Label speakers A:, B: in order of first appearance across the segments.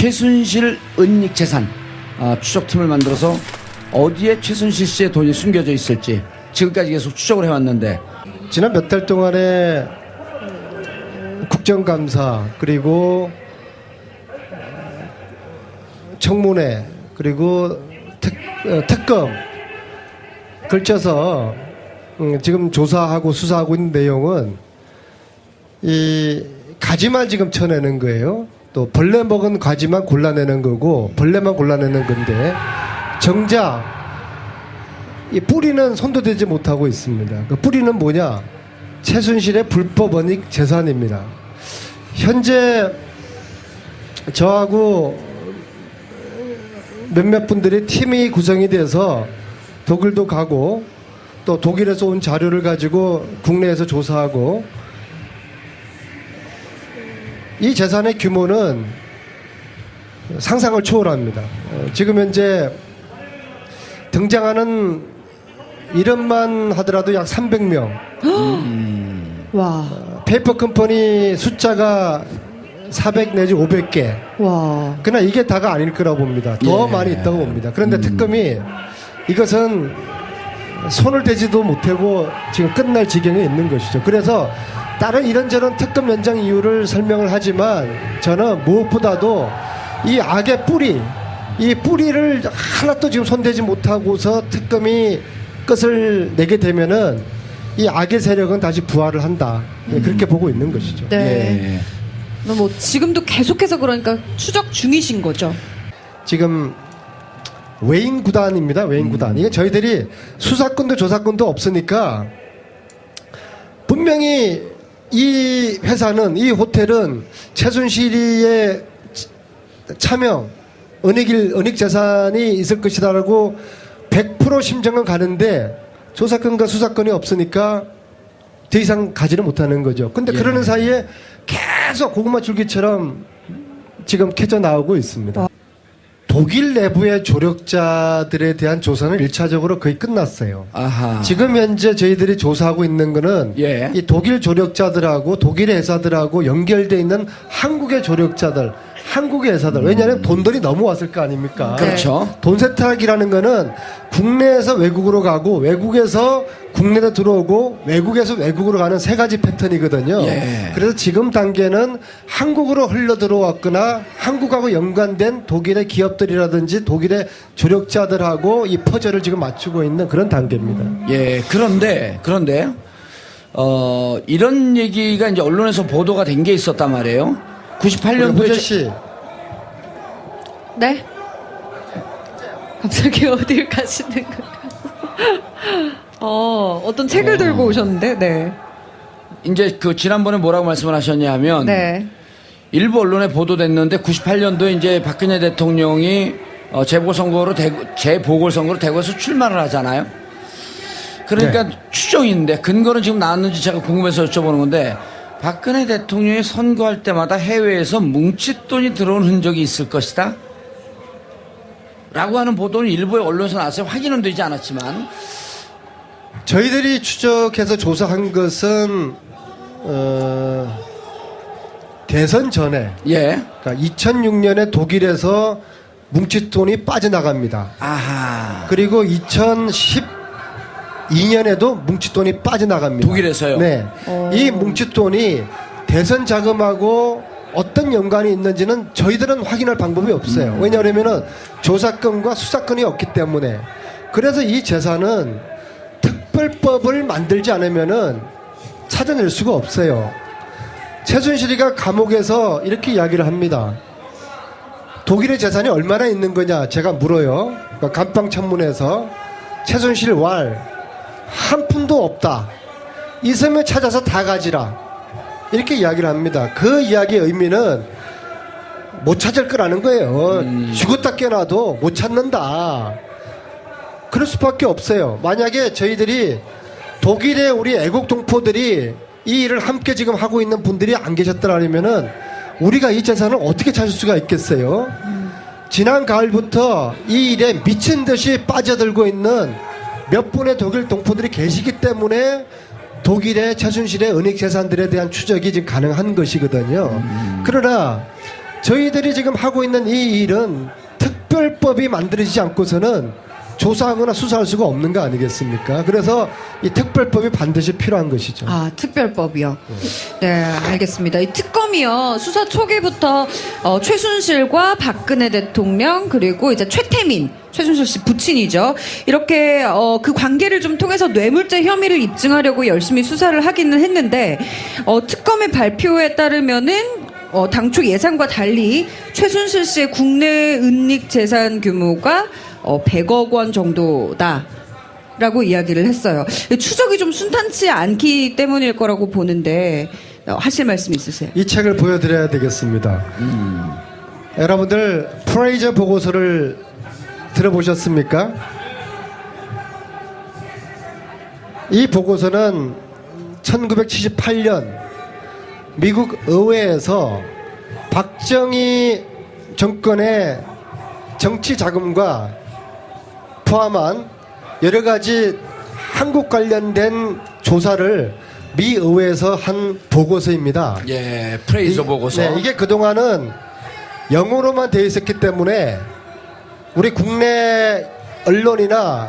A: 최순실 은닉 재산 아, 추적팀을 만들어서 어디에 최순실 씨의 돈이 숨겨져 있을지 지금까지 계속 추적을 해왔는데
B: 지난 몇 달 동안에 국정감사 그리고 청문회 그리고 특, 어, 특검 걸쳐서 음, 지금 조사하고 수사하고 있는 내용은 이 가지만 지금 쳐내는 거예요. 또 벌레 먹은 가지만 골라내는 거고 벌레만 골라내는 건데 정작 이 뿌리는 손도 대지 못하고 있습니다. 그 뿌리는 뭐냐? 최순실의 불법 원익 재산입니다. 현재 저하고 몇몇 분들이 팀이 구성이 돼서 독일도 가고 또 독일에서 온 자료를 가지고 국내에서 조사하고 이 재산의 규모는 상상을 초월합니다. 어, 지금 현재 등장하는 이름만 하더라도 약 300명.
C: 와,
B: 페이퍼 컴퍼니 숫자가 400 내지 500개.
C: 와.
B: 그러나 이게 다가 아닐 거라고 봅니다. 더
A: 예.
B: 많이 있다고 봅니다. 그런데 특검이 이것은 손을 대지도 못하고 지금 끝날 지경에 있는 것이죠. 그래서 다른 이런저런 특검 연장 이유를 설명을 하지만 저는 무엇보다도 이 악의 뿌리, 이 뿌리를 하나도 지금 손대지 못하고서 특검이 끝을 내게 되면은 이 악의 세력은 다시 부활을 한다. 예, 그렇게 보고 있는 것이죠.
C: 네.
A: 예.
C: 뭐 지금도 계속해서 그러니까 추적 중이신 거죠.
B: 지금 외인 구단입니다. 외인 구단. 이게 저희들이 수사권도 조사권도 없으니까 분명히 이 회사는 이 호텔은 최순실이의 차명 은닉일 은닉 재산이 있을 것이다라고 100% 심정은 가는데 조사권과 수사권이 없으니까 더 이상 가지를 못하는 거죠. 근데
A: 예.
B: 그러는 사이에 계속 고구마 줄기처럼 지금 캐져 나오고 있습니다. 독일 내부의 조력자들에 대한 조사는 일차적으로 거의 끝났어요.
A: 아하.
B: 지금 현재 저희들이 조사하고 있는 거는
A: 예.
B: 이 독일 조력자들하고 독일의 회사들하고 연결돼 있는 한국의 조력자들, 한국의 회사들. 왜냐하면 돈들이 넘어왔을 거 아닙니까?
C: 네.
A: 그렇죠.
B: 돈 세탁이라는 거는 국내에서 외국으로 가고 외국에서 국내로 들어오고 외국에서 외국으로 가는 세 가지 패턴이거든요.
A: 예.
B: 그래서 지금 단계는 한국으로 흘러 들어왔거나 한국하고 연관된 독일의 기업들이라든지 독일의 조력자들하고 이 퍼즐을 지금 맞추고 있는 그런 단계입니다.
A: 예, 그런데, 그런데, 어, 이런 얘기가 이제 언론에서 보도가 된 게 있었단 말이에요.
B: 우리
A: 98년도에.
B: 호재 씨,
C: 네? 갑자기 어딜 가시는 거예요? 어, 어떤 책을 들고 오셨는데, 네.
A: 이제 그 지난번에 뭐라고 말씀을 하셨냐 하면.
C: 네.
A: 일부 언론에 보도됐는데 98년도에 이제 박근혜 대통령이 어, 재보선거로 대구, 재보궐선거로 대구에서 출마를 하잖아요. 그러니까 추정인데 근거는 지금 나왔는지 제가 궁금해서 여쭤보는 건데 박근혜 대통령이 선거할 때마다 해외에서 뭉칫돈이 들어온 흔적이 있을 것이다. 라고 하는 보도는 일부의 언론에서 나왔어요. 확인은 되지 않았지만.
B: 저희들이 추적해서 조사한 것은 어, 대선 전에
A: 예.
B: 그러니까 2006년에 독일에서 뭉칫돈이 빠져나갑니다.
A: 아하.
B: 그리고 2012년에도 뭉칫돈이 빠져나갑니다.
A: 독일에서요?
B: 네. 이 뭉칫돈이 대선 자금하고 어떤 연관이 있는지는 저희들은 확인할 방법이 없어요.
A: 음.
B: 왜냐하면은 조사권과 수사권이 없기 때문에. 그래서 이 재산은 특별법을 만들지 않으면은 찾아낼 수가 없어요. 최순실이가 감옥에서 이렇게 이야기를 합니다. 독일의 재산이 얼마나 있는 거냐 제가 물어요. 그러니까 감방 청문회에서 최순실 왈 한 푼도 없다. 있으면 찾아서 다 가지라. 이렇게 이야기를 합니다. 그 이야기의 의미는 못 찾을 거라는 거예요. 죽었다 깨어나도 못 찾는다. 그럴 수밖에 없어요. 만약에 저희들이 독일의 우리 애국 동포들이 이 일을 함께 지금 하고 있는 분들이 안 계셨더라면은 우리가 이 재산을 어떻게 찾을 수가 있겠어요? 지난 가을부터 이 일에 미친 듯이 빠져들고 있는 몇 분의 독일 동포들이 계시기 때문에 독일의 최순실의 은닉 재산들에 대한 추적이 지금 가능한 것이거든요. 그러나 저희들이 지금 하고 있는 이 일은 특별법이 만들어지지 않고서는 조사하거나 수사할 수가 없는 거 아니겠습니까? 그래서 이 특별법이 반드시 필요한 것이죠.
C: 아, 특별법이요. 네, 알겠습니다. 이 특검이요. 수사 초기부터 어, 최순실과 박근혜 대통령 그리고 이제 최태민 최순실 씨 부친이죠. 이렇게 어, 그 관계를 좀 통해서 뇌물죄 혐의를 입증하려고 열심히 수사를 하기는 했는데 어, 특검의 발표에 따르면은 어, 당초 예상과 달리 최순실 씨의 국내 은닉 재산 규모가 어, 100억 원 정도다. 라고 이야기를 했어요. 추적이 좀 순탄치 않기 때문일 거라고 보는데 어, 하실 말씀 있으세요?
B: 이 책을 보여드려야 되겠습니다. 여러분들 프레이저 보고서를 들어보셨습니까? 이 보고서는 1978년 미국 의회에서 박정희 정권의 정치 자금과 포함한 여러 가지 한국 관련된 조사를 미 의회에서 한 보고서입니다.
A: 예, 프레이저
B: 이-
A: 보고서.
B: 네, 이게 그동안은 영어로만 되어 있었기 때문에 우리 국내 언론이나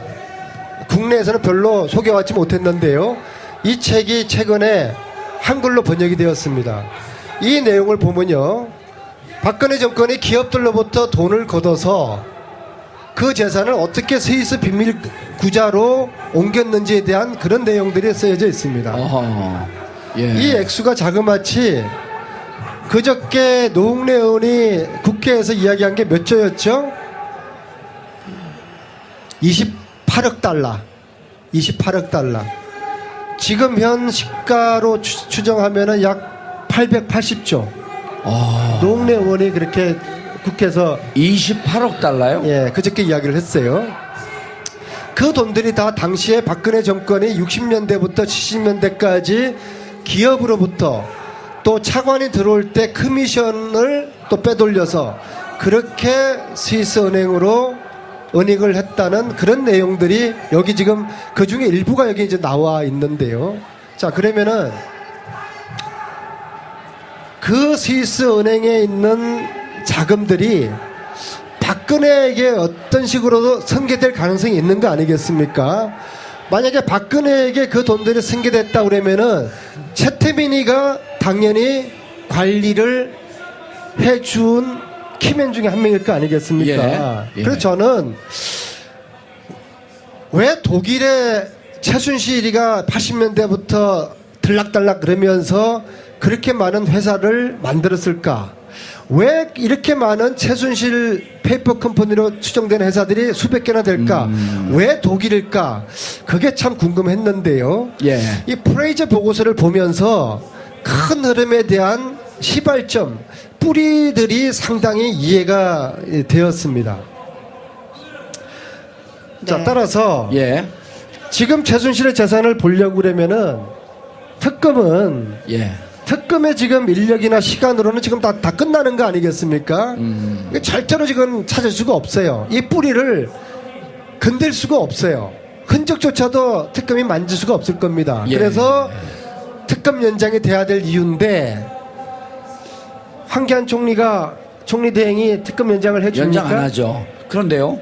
B: 국내에서는 별로 소개받지 못했는데요. 이 책이 최근에 한글로 번역이 되었습니다. 이 내용을 보면요. 박근혜 정권이 기업들로부터 돈을 걷어서 그 재산을 어떻게 스위스 비밀 구자로 옮겼는지에 대한 그런 내용들이 쓰여져 있습니다.
A: 어허. 예.
B: 이 액수가 자그마치 그저께 노웅래 의원이 국회에서 이야기한 게 몇 조였죠? 28억 달러. 28억 달러. 지금 현 시가로 추, 추정하면은 약 880조.
A: 아.
B: 노웅래 의원이 그렇게 국회에서
A: 28억 달러요?
B: 예, 그저께 이야기를 했어요. 그 돈들이 다 당시에 박근혜 정권이 60년대부터 70년대까지 기업으로부터 또 차관이 들어올 때 커미션을 또 빼돌려서 그렇게 스위스 은행으로 은닉을 했다는 그런 내용들이 여기 지금 그 중에 일부가 여기 이제 나와 있는데요. 자, 그러면은 그 스위스 은행에 있는 자금들이 박근혜에게 어떤 식으로도 승계될 가능성이 있는 거 아니겠습니까? 만약에 박근혜에게 그 돈들이 승계됐다 그러면은 최태민이가 당연히 관리를 해준 키맨 중에 한 명일 거 아니겠습니까?
A: 예, 예.
B: 그래서 저는 왜 독일의 최순실이가 80년대부터 들락달락 그러면서 그렇게 많은 회사를 만들었을까? 왜 이렇게 많은 최순실 페이퍼 컴퍼니로 추정되는 회사들이 수백 개나 될까? 왜 독일일까? 그게 참 궁금했는데요.
A: 예.
B: 이 프레이저 보고서를 보면서 큰 흐름에 대한 시발점, 뿌리들이 상당히 이해가 되었습니다. 자,
C: 네.
B: 따라서
A: 예.
B: 지금 최순실의 재산을 보려고 그러면은 특검은
A: 예.
B: 특검의 지금 인력이나 시간으로는 지금 다, 다 끝나는 거 아니겠습니까? 이게 절대로 지금 찾을 수가 없어요. 이 뿌리를 건들 수가 없어요. 흔적조차도 특검이 만질 수가 없을 겁니다.
A: 예.
B: 그래서 특검 연장이 돼야 될 이유인데 황교안 총리가 총리 대행이 특검 연장을 해줍니까?
A: 연장 안 하죠. 그런데요.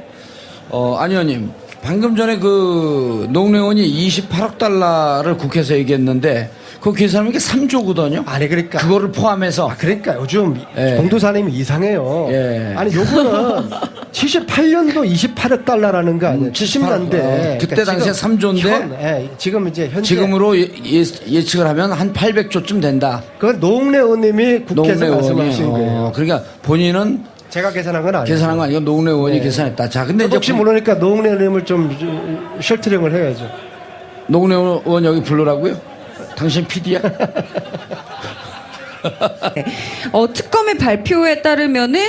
A: 어, 안 의원님. 방금 전에 그 농래원이 28억 달러를 국회에서 얘기했는데 그 계산하면 이게 3조거든요.
B: 아니 그러니까
A: 그거를 포함해서
B: 아, 그러니까 요즘
A: 예.
B: 봉도사님이 이상해요.
A: 예.
B: 아니, 요거는 78년도 28억 달러라는 거 아니에요?
A: 음,
B: 70년대.
A: 78억. 어, 그때 당시에 3조 인데
B: 예, 지금 이제 현재.
A: 지금으로 예, 예, 측을 하면 한 800조쯤 된다.
B: 그건 노웅래 의원님이 국회에서
A: 노웅래.
B: 말씀하신 거예요.
A: 어, 그러니까 본인은
B: 제가 계산한 건 아니에요.
A: 계산한 거 아니고 노웅래 의원이
B: 네.
A: 계산했다. 자, 근데 이제
B: 혹시 모르니까 노웅래 의원님을 좀 셜트링을 해야죠.
A: 노웅래 의원 여기 불러라고요? 당신 PD야?
C: 네. 어, 특검의 발표에 따르면은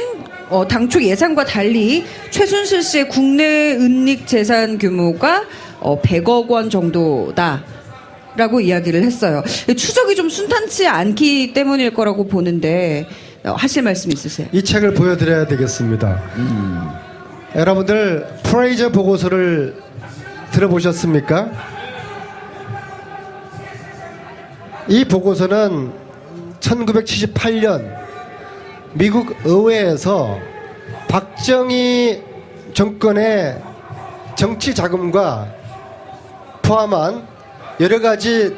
C: 어, 당초 예상과 달리 최순실 씨의 국내 은닉 재산 규모가 어, 100억 원 정도다. 라고 이야기를 했어요. 추적이 좀 순탄치 않기 때문일 거라고 보는데 어, 하실 말씀 있으세요?
B: 이 책을 보여드려야 되겠습니다. 여러분들 프레이저 보고서를 들어보셨습니까? 이 보고서는 1978년 미국 의회에서 박정희 정권의 정치 자금과 포함한 여러 가지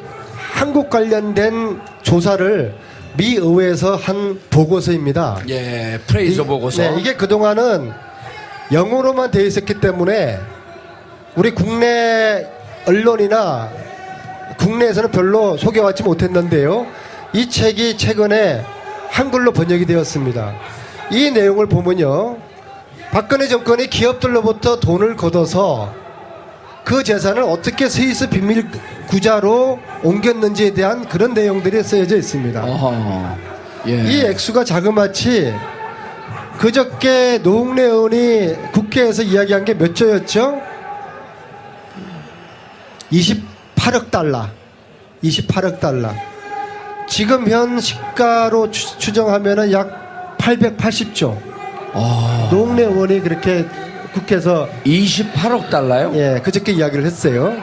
B: 한국 관련된 조사를 미 의회에서 한 보고서입니다.
A: 예, 프레이저
B: 이-
A: 보고서.
B: 네, 이게 그동안은 영어로만 되어 있었기 때문에 우리 국내 언론이나 국내에서는 별로 소개받지 못했는데요. 이 책이 최근에 한글로 번역이 되었습니다. 이 내용을 보면요. 박근혜 정권이 기업들로부터 돈을 걷어서 그 재산을 어떻게 스위스 비밀 구자로 옮겼는지에 대한 그런 내용들이 쓰여져 있습니다.
A: 예.
B: 이 액수가 자그마치 그저께 노웅래 의원이 국회에서 이야기한 게 몇 조였죠? 28억 달러. 28억 달러. 지금 현 시가로 추, 추정하면은 약 880조.
A: 아,
B: 노웅래 의원이 그렇게 국회에서
A: 28억 달러요?
B: 예, 그저께 이야기를 했어요.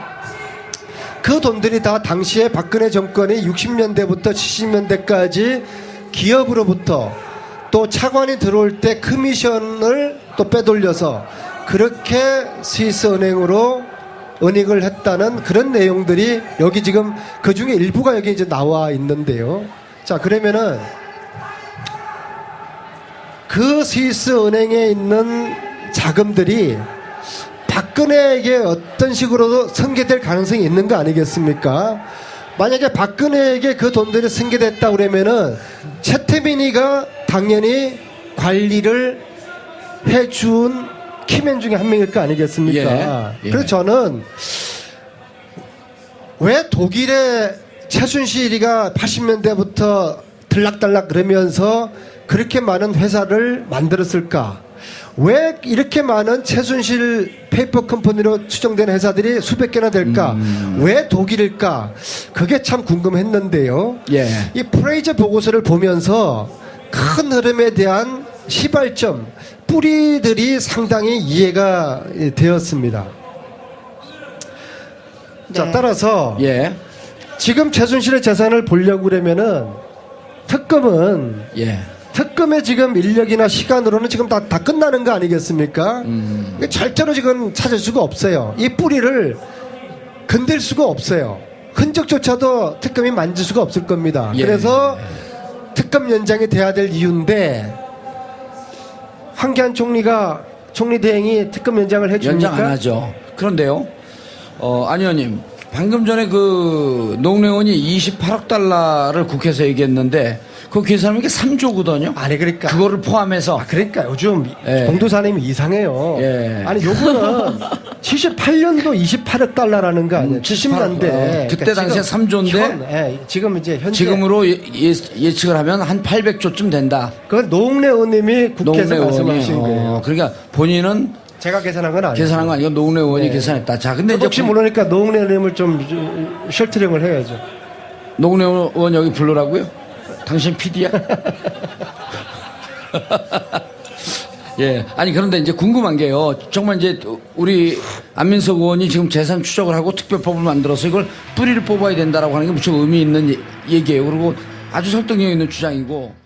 B: 그 돈들이 다 당시에 박근혜 정권이 60년대부터 70년대까지 기업으로부터 또 차관이 들어올 때 커미션을 또 빼돌려서 그렇게 스위스 은행으로 은닉을 했다는 그런 내용들이 여기 지금 그 중에 일부가 여기 이제 나와 있는데요. 자, 그러면은 그 스위스 은행에 있는 자금들이 박근혜에게 어떤 식으로도 승계될 가능성이 있는 거 아니겠습니까? 만약에 박근혜에게 그 돈들이 승계됐다 그러면은 최태민이가 당연히 관리를 해준 키맨 중에 한 명일 거 아니겠습니까?
A: 예, 예.
B: 그래서 저는 왜 독일의 최순실이가 80년대부터 들락달락 그러면서 그렇게 많은 회사를 만들었을까? 왜 이렇게 많은 최순실 페이퍼 컴퍼니로 추정된 회사들이 수백 개나 될까? 왜 독일일까? 그게 참 궁금했는데요.
A: 예.
B: 이 프레이저 보고서를 보면서 큰 흐름에 대한 시발점, 뿌리들이 상당히 이해가 되었습니다. 자,
C: 네.
B: 따라서
A: 예.
B: 지금 최순실의 재산을 보려고 그러면은 특검은
A: 예.
B: 특검의 지금 인력이나 시간으로는 지금 다, 다 끝나는 거 아니겠습니까?
A: 음.
B: 절대로 지금 찾을 수가 없어요. 이 뿌리를 건들 수가 없어요. 흔적조차도 특검이 만질 수가 없을 겁니다.
A: 예.
B: 그래서 특검 연장이 돼야 될 이유인데 황교안 총리가 총리 대행이 특검 연장을 해줍니까?
A: 연장 안 하죠. 그런데요, 어, 안 의원님, 방금 전에 그 농래원이 28억 달러를 국회에서 얘기했는데 그 계산하면 이게 3조거든요.
B: 아니 그러니까
A: 그거를 포함해서
B: 아, 그러니까 요즘
A: 예.
B: 봉도사님이 이상해요.
A: 예.
B: 아니, 요거는 78년도 28억 달러라는 거 아니에요?
A: 음,
B: 70년대.
A: 어, 그때 당시에 3조인데
B: 예, 지금 이제 현재.
A: 지금으로 예, 예, 측을 하면 한 800조쯤 된다.
B: 그건 노웅래 의원님이 국회에서
A: 농래 의원이.
B: 말씀하신 거예요.
A: 어, 그러니까 본인은
B: 제가 계산한 건 아니에요.
A: 계산한 거 아니고 농래 의원이
B: 네.
A: 계산했다. 자, 근데 이제
B: 혹시 모르니까 노웅래 의원님을 좀 셜트링을 해야죠.
A: 농래 의원 여기 불러라고요? 당신 PD야? 예. 아니, 그런데 이제 궁금한 게요. 정말 이제 우리 안민석 의원이 지금 재산 추적을 하고 특별법을 만들어서 이걸 뿌리를 뽑아야 된다라고 하는 게 무척 의미 있는 얘- 얘기예요. 그리고 아주 설득력 있는 주장이고.